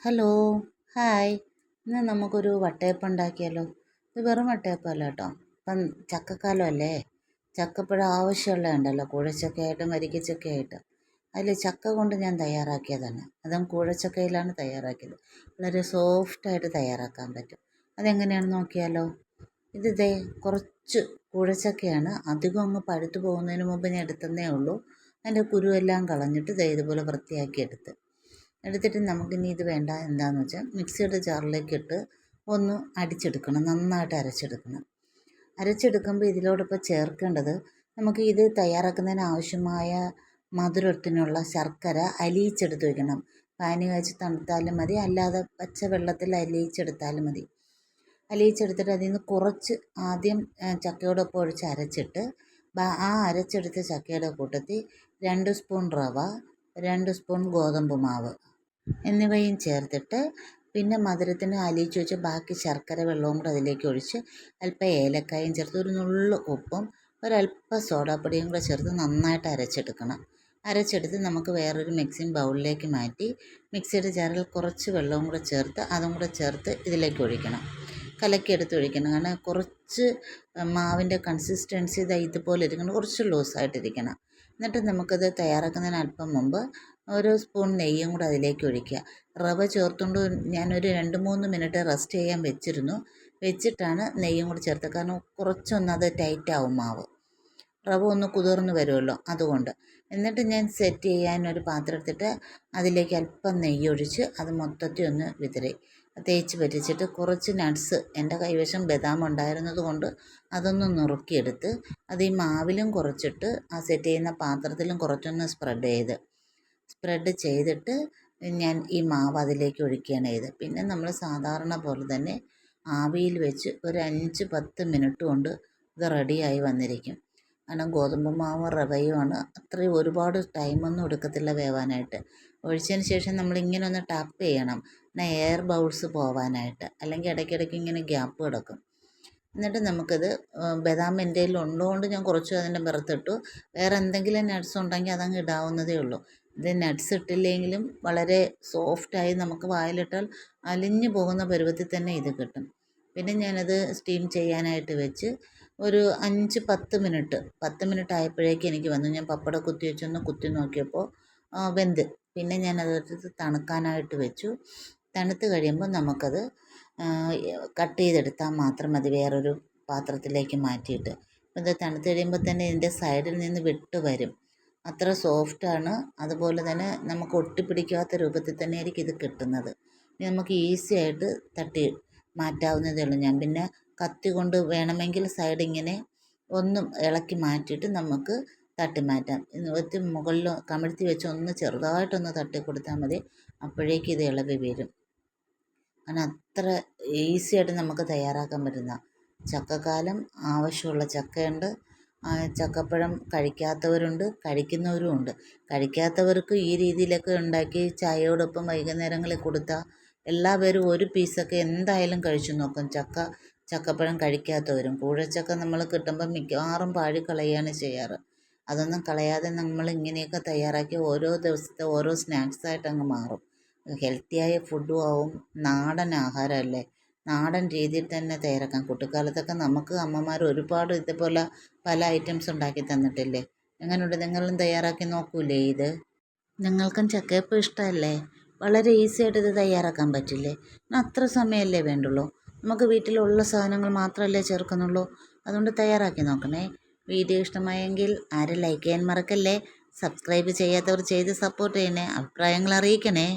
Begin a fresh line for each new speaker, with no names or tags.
Hello hi. ഇന്ന് നമുക്കൊരു വട്ടയപ്പം ഉണ്ടാക്കിയാലോ ഇത് വെറും വട്ടയപ്പമല്ല കേട്ടോ. ഇപ്പം ചക്കക്കാലം അല്ലേ ചക്കപ്പഴം ആവശ്യമുള്ള ഉണ്ടല്ലോ കൂഴച്ചക്കയായിട്ടും വരിക്കച്ചക്കയായിട്ട്. അതിൽ ചക്ക കൊണ്ട് ഞാൻ തയ്യാറാക്കിയതാണ്. അതും കൂഴച്ചക്കയിലാണ് തയ്യാറാക്കിയത്. വളരെ സോഫ്റ്റായിട്ട് തയ്യാറാക്കാൻ പറ്റും. അതെങ്ങനെയാണെന്ന് നോക്കിയാലോ? ഇത് ഇതേ കുറച്ച് കുഴച്ചക്കയാണ്. അധികം അങ്ങ് പഴുത്തു പോകുന്നതിന് മുമ്പ് ഞാൻ എടുത്തതേ ഉള്ളൂ. അതിന്റെ കുരുവെല്ലാം കളഞ്ഞിട്ട് ഇതേ ഇതുപോലെ വൃത്തിയാക്കി എടുത്ത്. എടുത്തിട്ട് നമുക്കിനി ഇത് വേണ്ട. എന്താണെന്ന് വെച്ചാൽ മിക്സിയുടെ ജാറിലേക്ക് ഇട്ട് ഒന്ന് അടിച്ചെടുക്കണം. നന്നായിട്ട് അരച്ചെടുക്കണം. അരച്ചെടുക്കുമ്പോൾ ഇതിലോടൊപ്പം ചേർക്കേണ്ടത് നമുക്ക് ഇത് തയ്യാറാക്കുന്നതിന് ആവശ്യമായ മധുരത്തിനുള്ള ശർക്കര അലിയിച്ചെടുത്ത് വയ്ക്കണം പാനി കാച്ചി തണുത്താലും മതി. അല്ലാതെ പച്ച വെള്ളത്തിൽ അലിയിച്ചെടുത്താലും മതി. അലിയിച്ചെടുത്തിട്ട് അതിൽ നിന്ന് കുറച്ച് ആദ്യം ചക്കയോടൊപ്പം ഒഴിച്ച് അരച്ചിട്ട് ആ അരച്ചെടുത്ത ചക്കയുടെ കൂട്ടത്തിൽ രണ്ട് സ്പൂൺ റവ രണ്ട് സ്പൂൺ ഗോതമ്പ് മാവ്. എന്നിവയും ചേർത്തിട്ട് പിന്നെ മധുരത്തിന് അലിയിച്ച് വെച്ച് ബാക്കി ശർക്കര വെള്ളവും കൂടെ അതിലേക്ക് ഒഴിച്ച് അല്പം ഏലക്കായും ചേർത്ത് ഒരു നുള്ളു ഉപ്പും ഒരല്പം സോഡാപ്പൊടിയും കൂടെ ചേർത്ത് നന്നായിട്ട് അരച്ചെടുക്കണം. അരച്ചെടുത്ത് നമുക്ക് വേറൊരു മിക്സിങ് ബൗളിലേക്ക് മാറ്റി മിക്സിയുടെ ജാറിൽ കുറച്ച് വെള്ളവും കൂടെ ചേർത്ത് അതും കൂടെ ചേർത്ത് ഇതിലേക്ക് ഒഴിക്കണം. കലക്കിയെടുത്ത് ഒഴിക്കണം. കാരണം കുറച്ച് മാവിന്റെ കൺസിസ്റ്റൻസി ഇതാ ഇതുപോലെ ഇരിക്കണം കുറച്ച് ലൂസായിട്ടിരിക്കണം എന്നിട്ട് നമുക്കത് തയ്യാറാക്കുന്നതിന് അല്പം മുമ്പ് ഒരു സ്പൂൺ നെയ്യും കൂടെ അതിലേക്ക് ഒഴിക്കുക. റവ ചേർത്തുകൊണ്ട് ഞാനൊരു രണ്ട് മൂന്ന് മിനിറ്റ് റെസ്റ്റ് ചെയ്യാൻ വെച്ചിരുന്നു. വെച്ചിട്ടാണ് നെയ്യും കൂടി ചേർത്തത്. കാരണം കുറച്ചൊന്ന് അത് ടൈറ്റ് ആവും മാവ്. റവ ഒന്ന് കുതിർന്ന് വരുമല്ലോ അതുകൊണ്ട്. എന്നിട്ട് ഞാൻ സെറ്റ് ചെയ്യാൻ ഒരു പാത്രം എടുത്തിട്ട് അതിലേക്ക് അല്പം നെയ്യ് ഒഴിച്ച് അത് മൊത്തത്തിൽ ഒന്ന് വിതറി. തേച്ച് പറ്റിച്ചിട്ട് കുറച്ച് നട്ട്സ് എന്റെ കൈവശം ബദാം ഉണ്ടായിരുന്നത് കൊണ്ട് അതൊന്ന് നുറുക്കിയെടുത്ത് അത് ഈ മാവിലും കുറച്ചിട്ട് ആ സെറ്റ് ചെയ്യുന്ന പാത്രത്തിലും കുറച്ചൊന്ന് സ്പ്രെഡ് ചെയ്ത് സ്പ്രെഡ് ചെയ്തിട്ട് ഞാൻ ഈ മാവ് അതിലേക്ക് ഒഴിക്കുകയാണ് ചെയ്തത്. പിന്നെ നമ്മൾ സാധാരണ പോലെ തന്നെ ആവിയിൽ വെച്ച് ഒരു അഞ്ച് പത്ത് മിനിറ്റ് കൊണ്ട് ഇത് റെഡിയായി വന്നിരിക്കും. കാരണം ഗോതമ്പ് മാവ് റവയുമാണ് അത്രയും ഒരുപാട് ടൈമൊന്നും എടുക്കത്തില്ല വേവാനായിട്ട്. ഒഴിച്ചതിന് ശേഷം നമ്മൾ നമ്മളിങ്ങനെ ഒന്ന് ടാപ്പ് ചെയ്യണം. പിന്നെ എയർ ബൗൾസ് പോവാനായിട്ട്. അല്ലെങ്കിൽ ഇടയ്ക്കിടയ്ക്ക് ഇങ്ങനെ ഗ്യാപ്പ് കിടക്കും. എന്നിട്ട് നമുക്കത് ബദാം എന്റെ ഉള്ളതുകൊണ്ട് ഞാൻ കുറച്ച് അതിന്റെ പുറത്തിട്ടു. വേറെ എന്തെങ്കിലും നട്ട്സ് ഉണ്ടെങ്കിൽ അതങ്ങ് ഇടാവുന്നതേ ഉള്ളൂ. ഇത് നട്ട്സ് ഇട്ടില്ലെങ്കിലും വളരെ സോഫ്റ്റായി നമുക്ക് വായിലിട്ടാൽ അലിഞ്ഞു പോകുന്ന പരുവത്തിൽ തന്നെ ഇത് കിട്ടും. പിന്നെ ഞാനത് സ്റ്റീം ചെയ്യാനായിട്ട് വെച്ച് ഒരു അഞ്ച് പത്ത് മിനിറ്റ് പത്ത് മിനിറ്റ് ആയപ്പോഴേക്കും എനിക്ക് വന്നു. ഞാൻ പപ്പട കുത്തി വെച്ചൊന്ന് കുത്തി നോക്കിയപ്പോൾ വെന്ത്. പിന്നെ ഞാൻ അതെടുത്ത് തണുക്കാനായിട്ട് വെച്ചു. തണുത്ത് കഴിയുമ്പോൾ നമുക്കത് കട്ട് ചെയ്തെടുത്താൽ മാത്രം മതി. വേറൊരു പാത്രത്തിലേക്ക് മാറ്റിയിട്ട്. ഇത് തണുത്ത് കഴിയുമ്പോൾ തന്നെ ഇതിന്റെ സൈഡിൽ നിന്ന് വിട്ട് വരും. അത്ര സോഫ്റ്റാണ് അതുപോലെ തന്നെ നമുക്ക് ഒട്ടിപ്പിടിക്കാത്ത രൂപത്തിൽ തന്നെ ആയിരിക്കും ഇത് കിട്ടുന്നത്. ഇനി നമുക്ക് ഈസി ആയിട്ട് തട്ടി മാറ്റാവുന്നതേ ഉള്ളൂ. ഞാൻ പിന്നെ കത്തി കൊണ്ട് വേണമെങ്കിൽ സൈഡ് ഇങ്ങനെ ഒന്നും ഇളക്കി മാറ്റിയിട്ട് നമുക്ക് തട്ടി മാറ്റാം. ഒത്തി മുകളിൽ കമിഴ്ത്തി വെച്ച് ഒന്ന് ചെറുതായിട്ടൊന്ന് തട്ടി കൊടുത്താൽ മതി. അപ്പോഴേക്കും ഇത് ഇളവി വരും. കാരണം അത്ര ഈസി ആയിട്ട് നമുക്ക് തയ്യാറാക്കാൻ പറ്റുന്ന ചക്കക്കാലം ആവശ്യമുള്ള ചക്കയുണ്ട്. ചക്കപ്പഴം കഴിക്കാത്തവരുണ്ട് കഴിക്കുന്നവരും ഉണ്ട് കഴിക്കാത്തവർക്ക് ഈ രീതിയിലൊക്കെ ഉണ്ടാക്കി ചായയോടൊപ്പം വൈകുന്നേരങ്ങളിൽ കൊടുത്താൽ എല്ലാവരും ഒരു പീസൊക്കെ എന്തായാലും കഴിച്ചു നോക്കും. ചക്ക ചക്കപ്പഴം കഴിക്കാത്തവരും. കൂഴച്ചക്ക നമ്മൾ കിട്ടുമ്പോൾ മിക്കവാറും പാഴി കളയുകയാണ് ചെയ്യാറ്. അതൊന്നും കളയാതെ നമ്മൾ ഇങ്ങനെയൊക്കെ തയ്യാറാക്കി ഓരോ ദിവസത്തെ ഓരോ സ്നാക്സായിട്ട് അങ്ങ് മാറും. ഹെൽത്തിയായ ഫുഡും ആവും നാടൻ ആഹാരമല്ലേ? നാടൻ രീതിയിൽ തന്നെ തയ്യാറാക്കാം. കുട്ടിക്കാലത്തൊക്കെ നമുക്ക് അമ്മമാർ ഒരുപാട് ഇതുപോലെ പല ഐറ്റംസ് ഉണ്ടാക്കി തന്നിട്ടില്ലേ? എങ്ങനെയുണ്ട്? നിങ്ങളും തയ്യാറാക്കി നോക്കൂലേ ഇത്? നിങ്ങൾക്കും ചക്കയപ്പം ഇഷ്ടമല്ലേ? വളരെ ഈസി ആയിട്ട് ഇത് തയ്യാറാക്കാൻ പറ്റില്ലേ? അത്ര സമയമല്ലേ വേണ്ടുള്ളൂ? നമുക്ക് വീട്ടിലുള്ള സാധനങ്ങൾ മാത്രമല്ലേ ചേർക്കുന്നുള്ളൂ? അതുകൊണ്ട് തയ്യാറാക്കി നോക്കണേ. വീഡിയോ ഇഷ്ടമായെങ്കിൽ ആരും ലൈക്ക് ചെയ്യാൻ മറക്കല്ലേ? സബ്സ്ക്രൈബ് ചെയ്യാത്തവർ ചെയ്ത് സപ്പോർട്ട് ചെയ്യണേ. അഭിപ്രായങ്ങൾ അറിയിക്കണേ.